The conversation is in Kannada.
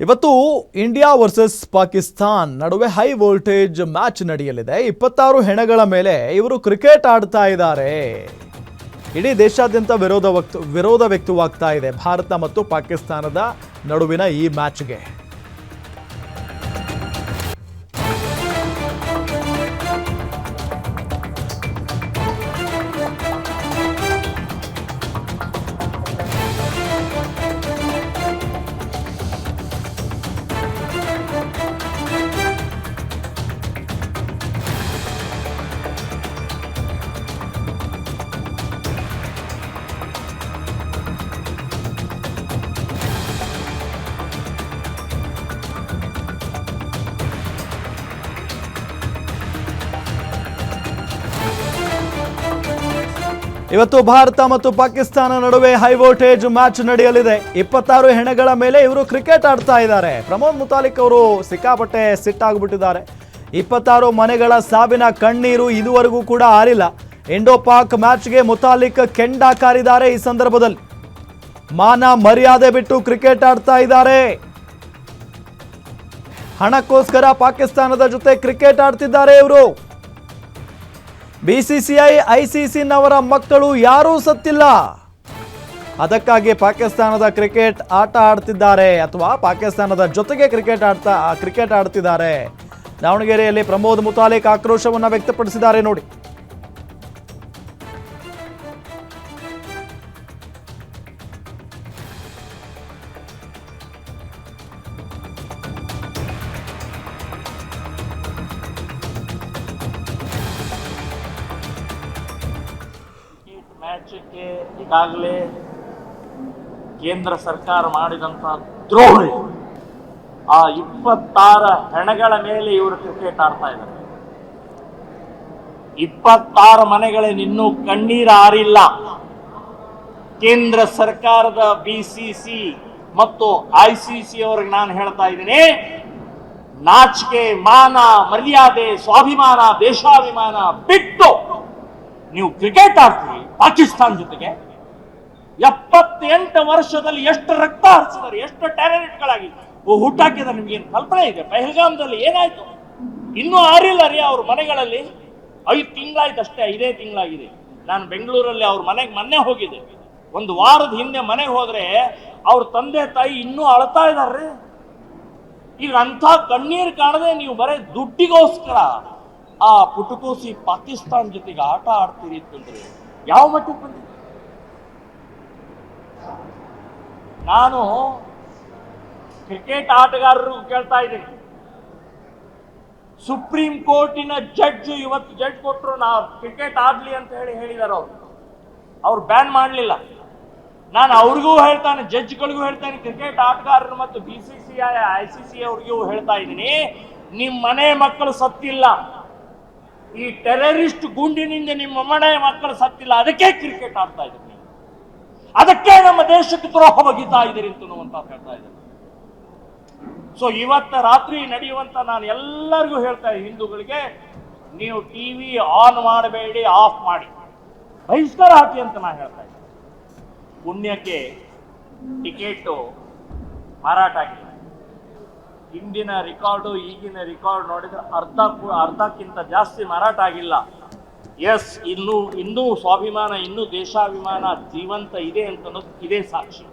ಇವತ್ತು ಇಂಡಿಯಾ ವರ್ಸಸ್ ಪಾಕಿಸ್ತಾನ್ ನಡುವೆ ಹೈ ವೋಲ್ಟೇಜ್ ಮ್ಯಾಚ್ ನಡೆಯಲಿದೆ. ಇಪ್ಪತ್ತಾರು ಹೆಣಗಳ ಮೇಲೆ ಇವರು ಕ್ರಿಕೆಟ್ ಆಡ್ತಾ ಇದ್ದಾರೆ. ಇಡೀ ದೇಶಾದ್ಯಂತ ವಿರೋಧ ವ್ಯಕ್ತ ವಿರೋಧ ವ್ಯಕ್ತವಾಗ್ತಾ ಇದೆ. ಭಾರತ ಮತ್ತು ಪಾಕಿಸ್ತಾನದ ನಡುವಿನ ಈ ಮ್ಯಾಚ್ಗೆ. ಇವತ್ತು ಭಾರತ ಮತ್ತು ಪಾಕಿಸ್ತಾನ ನಡುವೆ ಹೈ ವೋಲ್ಟೇಜ್ ಮ್ಯಾಚ್ ನಡೆಯಲಿದೆ. ಇಪ್ಪತ್ತಾರು ಹೆಣಗಳ ಮೇಲೆ ಇವರು ಕ್ರಿಕೆಟ್ ಆಡ್ತಾ ಇದ್ದಾರೆ. ಪ್ರಮೋದ್ ಮುತಾಲಿಕ್ ಅವರು ಸಿಕ್ಕಾಪಟ್ಟೆ ಸಿಟ್ಟಾಗ್ಬಿಟ್ಟಿದ್ದಾರೆ ಇಪ್ಪತ್ತಾರು ಮನೆಗಳ ಸಾವಿನ ಕಣ್ಣೀರು ಇದುವರೆಗೂ ಕೂಡ ಆರಿಲ್ಲ. ಇಂಡೋ ಪಾಕ್ ಮ್ಯಾಚ್ಗೆ ಮುತಾಲಿಕ್ ಕೆಂಡ ಕಾರಿದ್ದಾರೆ ಈ ಸಂದರ್ಭದಲ್ಲಿ. ಮಾನ ಮರ್ಯಾದೆ ಬಿಟ್ಟು ಕ್ರಿಕೆಟ್ ಆಡ್ತಾ ಇದ್ದಾರೆ. ಹಣಕ್ಕೋಸ್ಕರ ಪಾಕಿಸ್ತಾನದ ಜೊತೆ ಕ್ರಿಕೆಟ್ ಆಡ್ತಿದ್ದಾರೆ ಇವರು. ಬಿಸಿಸಿಐ, ಐಸಿಸಿನವರ ಮಕ್ಕಳು ಯಾರೂ ಸತ್ತಿಲ್ಲ. ಅದಕ್ಕಾಗಿ ಪಾಕಿಸ್ತಾನದ ಕ್ರಿಕೆಟ್ ಆಟ ಆಡ್ತಿದ್ದಾರೆ ಅಥವಾ ಪಾಕಿಸ್ತಾನದ ಜೊತೆಗೆ ಕ್ರಿಕೆಟ್ ಆಡ್ತಾ, ಕ್ರಿಕೆಟ್ ಆಡ್ತಿದ್ದಾರೆ. ದಾವಣಗೆರೆಯಲ್ಲಿ ಪ್ರಮೋದ್ ಮುತಾಲಿಕ್ ಆಕ್ರೋಶವನ್ನು ವ್ಯಕ್ತಪಡಿಸಿದ್ದಾರೆ ನೋಡಿ. ಮ್ಯಾಚಕ್ಕೆ ಈಗಾಗಲೇ ಕೇಂದ್ರ ಸರ್ಕಾರ ಮಾಡಿದಂತ ದ್ರೋಹ. ಆ ಇಪ್ಪತ್ತಾರ ಹೆಣಗಳ ಮೇಲೆ ಇವರು ಕ್ರಿಕೆಟ್ ಆಡ್ತಾ ಇದ್ದಾರೆ ಇಪ್ಪತ್ತಾರು ಮನೆಗಳೇ ಇನ್ನೂ ಕಣ್ಣೀರು ಆರಿಲ್ಲ ಕೇಂದ್ರ ಸರ್ಕಾರದ ಬಿಸಿಸಿ ಮತ್ತು ಐ ಸಿ ಸಿ ಅವ್ರಿಗೆ ನಾನು ಹೇಳ್ತಾ ಇದ್ದೀನಿ, ನಾಚಿಕೆ, ಮಾನ, ಮರ್ಯಾದೆ, ಸ್ವಾಭಿಮಾನ, ದೇಶಾಭಿಮಾನ ಬಿಟ್ಟು ನೀವು ಕ್ರಿಕೆಟ್ ಆಡ್ತೀರಿ, ಪಾಕಿಸ್ತಾನ ಜೊತೆಗೆ. ಎಪ್ಪತ್ತೆಂಟು ವರ್ಷದಲ್ಲಿ ಎಷ್ಟು ರಕ್ತ ಹರಿಸಿದ್ರು ಎಷ್ಟು ಟ್ಯಾಲೆಂಟ್ಗಳಾಗಿ. ಹುಟ್ಟಾಕಿದ್ದಾರೆ ನಿಮ್ಗೆ ಏನು ಕಲ್ಪನೆ ಇದೆ? ಪಹಲ್ಗಾಮದಲ್ಲಿ ಏನಾಯ್ತು? ಇನ್ನೂ ಆರಿಲ್ಲ ರೀ ಅವ್ರ ಮನೆಗಳಲ್ಲಿ. ಐದು ತಿಂಗಳಾಯ್ತು ಅಷ್ಟೇ, ಐದೇ ತಿಂಗಳಾಗಿದೆ. ನಾನು ಬೆಂಗಳೂರಲ್ಲಿ ಅವ್ರ ಮನೆಗೆ ಮೊನ್ನೆ ಹೋಗಿದ್ದೆ. ಒಂದು ವಾರದ ಹಿಂದೆ ಮನೆಗೆ ಹೋದ್ರೆ ಅವ್ರ ತಂದೆ, ತಾಯಿ ಇನ್ನೂ ಅಳ್ತಾ ಇದಾರ್ರಿ ಈಗ ಅಂಥ ಕಣ್ಣೀರು ಕಾಣದೆ ನೀವು ಬರೀ ದುಡ್ಡಿಗೋಸ್ಕರ ಆ ಪುಟುಕೋಸಿ ಪಾಕಿಸ್ತಾನ ಜೊತೆಗೆ ಆಟ ಆಡ್ತೀರಿ ಅಂತಂದ್ರೆ ಯಾವ ಮಟ್ಟಕ್ಕೆ ಬಂದಿದೆ? ನಾನು ಕ್ರಿಕೆಟ್ ಆಟಗಾರರು ಕೇಳ್ತಾ ಇದ್ದೀನಿ. ಸುಪ್ರೀಂ ಕೋರ್ಟಿನ ಜಡ್ಜ್ ಇವತ್ತು ಜಡ್ಜ್ ಕೊಟ್ಟರು ನಾ ಕ್ರಿಕೆಟ್ ಆಡ್ಲಿ ಅಂತ ಹೇಳಿ ಹೇಳಿದಾರೆ ಅವರು. ಅವ್ರು ಬ್ಯಾನ್ ಮಾಡಲಿಲ್ಲ. ನಾನು ಅವ್ರಿಗೂ ಹೇಳ್ತಾನೆ, ಜಡ್ಜ್ಗಳಿಗೂ ಹೇಳ್ತಾನೆ, ಕ್ರಿಕೆಟ್ ಆಟಗಾರರು ಮತ್ತು B C C I I C C ಅವ್ರಿಗೂ ಹೇಳ್ತಾ ಇದ್ದೀನಿ ನಿಮ್ಮ ಮನೆ ಮಕ್ಕಳು ಸತ್ತಿಲ್ಲ. ಈ ಟೆರರಿಸ್ಟ್ ಗುಂಡಿನಿಂದ ನಿಮ್ಮ ಮನೆ ಮಕ್ಕಳು ಸತ್ತಿಲ್ಲ. ಅದಕ್ಕೆ ಕ್ರಿಕೆಟ್ ಆಡ್ತಾ ಇದ್ದೀನಿ ನೀವು. ಅದಕ್ಕೆ ನಮ್ಮ ದೇಶಕ್ಕೆ ದ್ರೋಹ ಬಗೀತಾ ಇದ್ದೀರಿ ಅಂತ ಹೇಳ್ತಾ ಇದ್ದಾರೆ. ಸೊ ಇವತ್ತ ರಾತ್ರಿ ನಡೆಯುವಂತ ನಾನು ಎಲ್ಲರಿಗೂ ಹೇಳ್ತಾ ಇದ್ದೀನಿ, ಹಿಂದೂಗಳಿಗೆ ನೀವು ಟಿವಿ ಆನ್ ಮಾಡಬೇಡಿ ಆಫ್ ಮಾಡಿ. ಬಹಿಷ್ಕಾರ ಹಾಕಿ ಅಂತ ನಾನು ಹೇಳ್ತಾ ಇದ್ದೀನಿ. ಪುಣ್ಯಕ್ಕೆ ಟಿಕೆಟು ಮಾರಾಟ ಆಗಿದೆ. ಹಿಂದಿನ ರೆಕಾರ್ಡು ಈಗಿನ ರೆಕಾರ್ಡ್ ನೋಡಿದ್ರೆ ಅರ್ಧ ಅರ್ಧಕ್ಕಿಂತ ಜಾಸ್ತಿ ಮಾರಾಟ ಆಗಿಲ್ಲ. ಎಸ್ ಇನ್ನೂ ಇನ್ನೂ ಸ್ವಾಭಿಮಾನ, ಇನ್ನೂ ದೇಶಾಭಿಮಾನ ಜೀವಂತ ಇದೆ ಅಂತ ಇದೇ ಸಾಕ್ಷಿ.